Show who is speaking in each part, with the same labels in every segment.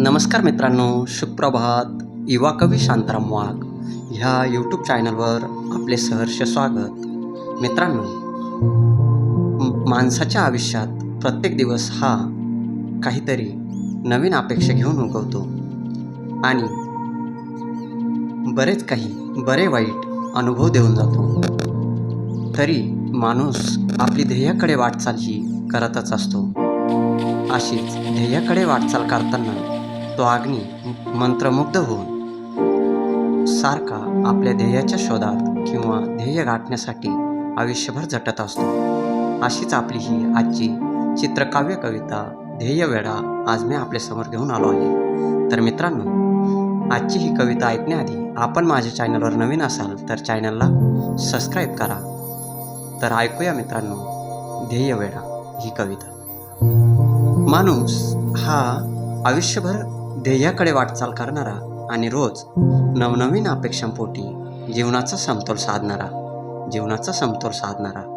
Speaker 1: नमस्कार मित्रांनो सुप्रभात. युवा कवी शांताराम वाघ ह्या यूट्यूब चॅनलवर आपले सहर्ष स्वागत. मित्रांनो माणसाच्या आयुष्यात प्रत्येक दिवस हा काहीतरी नवीन अपेक्षा घेऊन उगवतो. आणि बरेच काही बरे वाईट अनुभव देऊन जातो. तरी माणूस आपली ध्येयाकडे वाटचाल ही करतच असतो. अशीच ध्येयाकडे वाटचाल करताना तो अग्नी मंत्रमुग्ध होऊन सारखा आपल्या ध्येयाच्या शोधात किंवा ध्येय गाठण्यासाठी आयुष्यभर झटत असतो. अशीच आपली ही आजची चित्रकाव्य कविता ध्येयवेळा आज मी आपल्यासमोर घेऊन आलो आहे. तर मित्रांनो आजची ही कविता ऐकण्याआधी आपण माझ्या चॅनलवर नवीन असाल तर चॅनलला सबस्क्राईब करा. तर ऐकूया मित्रांनो ध्येयवेळा ही कविता. माणूस हा आयुष्यभर ध्येयाकडे वाटचाल करणारा आणि रोज नवनवीन अपेक्षांपोटी जीवनाचा समतोल साधणारा जीवनाचा समतोल साधणारा.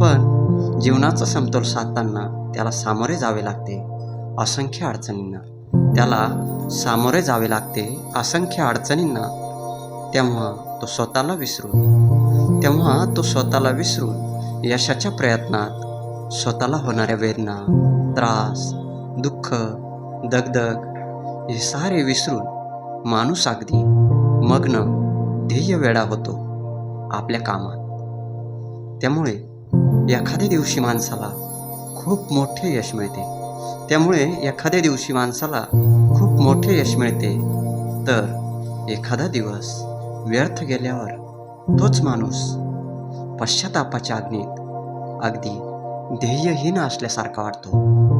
Speaker 1: पण जीवनाचा समतोल साधताना त्याला सामोरे जावे लागते असंख्य अडचणींना. त्याला सामोरे जावे लागते असंख्य अडचणींना. तेव्हा तो स्वतःला विसरून तेव्हा तो स्वतःला विसरून यशाच्या प्रयत्नात स्वतःला होणाऱ्या वेदना त्रास दुःख दगदग हे सारे विसरून माणूस अगदी मग्न ध्येय वेडा होतो आपल्या कामात. त्यामुळे एखाद्या दिवशी माणसाला खूप मोठे यश मिळते. त्यामुळे एखाद्या दिवशी माणसाला खूप मोठे यश मिळते. तर एखादा दिवस व्यर्थ गेल्यावर तोच माणूस पश्चातापाच्या अग्नीत अगदी ध्येयहीन असल्यासारखा वाटतो.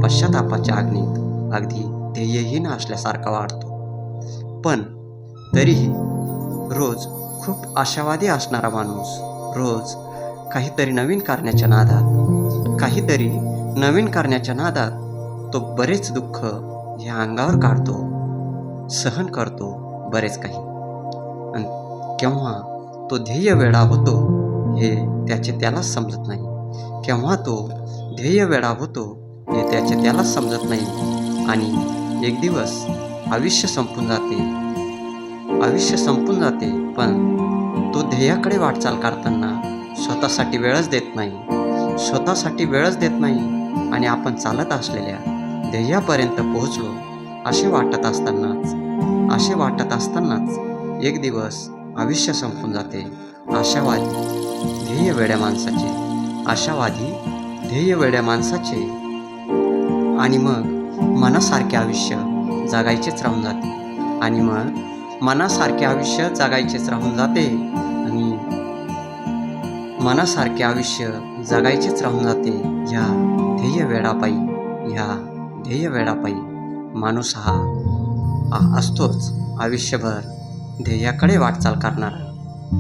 Speaker 1: पश्चातापाच्या अग्नीत अगदी ध्येयहीन असल्यासारखा वाटतो पण तरीही रोज खूप आशावादी असणारा माणूस रोज काहीतरी नवीन करण्याच्या नादात काहीतरी नवीन करण्याच्या नादात तो बरेच दुःख ह्या अंगावर काढतो सहन करतो बरेच काही. आणि केव्हा तो ध्येय वेळा होतो हे त्याचे त्यालाच समजत नाही. केव्हा तो ध्येय वेळा होतो हे त्याचे त्यालाच समजत नाही आणि एक दिवस आयुष्य संपून जाते. आयुष्य संपून जाते पण तो ध्येयाकडे वाटचाल करताना स्वतःसाठी वेळच देत नाही. स्वतःसाठी वेळच देत नाही आणि आपण चालत असलेल्या ध्येयापर्यंत पोहोचलो असे वाटत असतानाच असे वाटत असतानाच एक दिवस आयुष्य संपून जाते. आशावादी ध्येय वेड्या माणसाचे आशावादी ध्येय वेड्या माणसाचे. आणि मग मनासारखे आयुष्य जगायचेच राहून जाते. आणि मग मनासारखे आयुष्य जगायचेच राहून जाते. आणि मनासारखे आयुष्य जगायचेच राहून जाते. ह्या ध्येय वेळापायी ह्या ध्येय वेळापायी माणूस हा असतोच आयुष्यभर ध्येयाकडे वाटचाल करणारा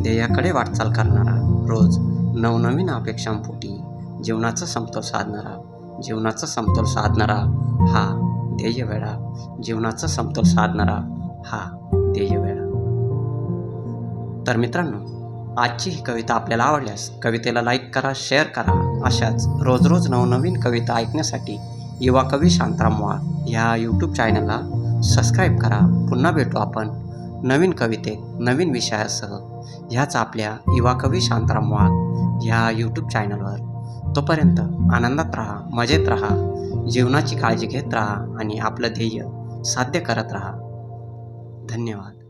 Speaker 1: ध्येयाकडे वाटचाल करणारा रोज नवनवीन अपेक्षांपोटी जीवनाचा समतोल साधणारा जीवनाचा समतोल साधणारा हा ध्येयवेळा जीवनाचा समतोल साधणारा हा ध्येयवेळा तर मित्रांनो आजची ही कविता आपल्याला आवडल्यास कवितेला लाईक करा शेअर करा. अशाच रोज रोज नवनवीन कविता ऐकण्यासाठी युवा कवी शांताराम वाघ ह्या यूट्यूब चॅनलला सबस्क्राईब करा. पुन्हा भेटू आपण नवीन कवितेत नवीन विषयासह. ह्याच आपल्या युवा कवी शांताराम वाघ ह्या यूट्यूब चॅनलवर तोपर्यंत आनंदात राहा. मजेत राहा जीवनाची काळजी घेत राहा आणि आपलं ध्येय साध्य करत राहा. धन्यवाद.